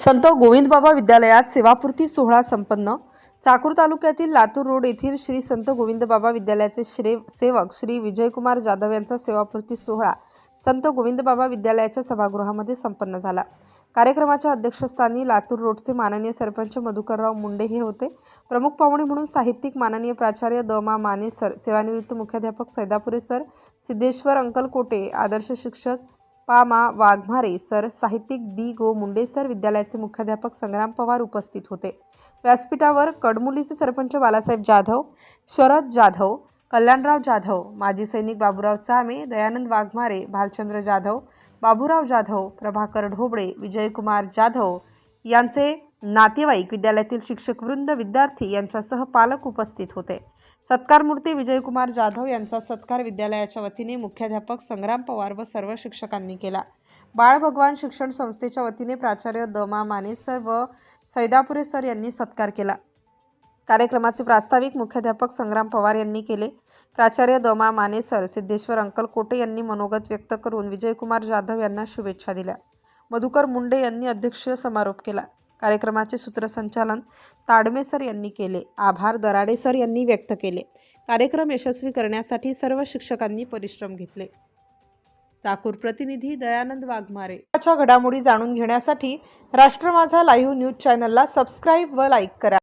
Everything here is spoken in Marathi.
संत गोविंदबाबा विद्यालयात सेवापूर्ती सोहळा संपन्न. चाकूर तालुक्यातील लातूर रोड येथील श्री संत गोविंदबाबा विद्यालयाचे श्रे सेवक श्री विजयकुमार जाधव यांचा सेवापूर्ती सोहळा संत गोविंदबाबा विद्यालयाच्या सभागृहामध्ये संपन्न झाला. कार्यक्रमाच्या अध्यक्षस्थानी लातूर रोडचे माननीय सरपंच मधुकरराव मुंडे हे होते. प्रमुख पाहुणे म्हणून साहित्यिक माननीय प्राचार्य द मा माने सर सेवानिवृत्त मुख्याध्यापक सैदापुरे सर सिद्धेश्वर अंकल कोटे आदर्श शिक्षक पामा वाघमारे सर साहित्यिक दी गो. मुंडे सर विद्यालयाचे मुख्याध्यापक संग्राम पवार उपस्थित होते. व्यासपीठावर कडमुलीचे सरपंच बालासाहेब जाधव शरद जाधव कल्याणराव जाधव माजी सैनिक बाबूराव सामे दयानंद वाघमारे भालचंद्र जाधव बाबूराव जाधव प्रभाकर ढोबळे विजयकुमार जाधव यांचे नातेवाईक विद्यालयातील शिक्षकवृंद विद्यार्थी यांच्यासह पालक उपस्थित होते. सत्कारमूर्ती विजयकुमार जाधव यांचा सत्कार विद्यालयाच्या वतीने मुख्याध्यापक संग्राम पवार व सर्व शिक्षकांनी केला. बाळ भगवान शिक्षण संस्थेच्या वतीने प्राचार्य दमा माने सर व सैदापुरे सर यांनी सत्कार केला. कार्यक्रमाचे प्रास्ताविक मुख्याध्यापक संग्राम पवार यांनी केले. प्राचार्य दमा माने सर सिद्धेश्वर अंकल कोटे यांनी मनोगत व्यक्त करून विजयकुमार जाधव यांना शुभेच्छा दिल्या. मधुकर मुंडे यांनी अध्यक्षीय समारोप केला. कार्यक्रमाचे सूत्रसंचालन ताडमे सर यांनी केले. आभार दराडे सर यांनी व्यक्त केले. कार्यक्रम यशस्वी करण्यासाठी सर्व शिक्षकांनी परिश्रम घेतले. चाकूर प्रतिनिधी दयानंद वाघमारे. घडामोडी जाणून घेण्यासाठी राष्ट्र माझा लाईव्ह न्यूज चॅनलला सबस्क्राईब व लाईक करा.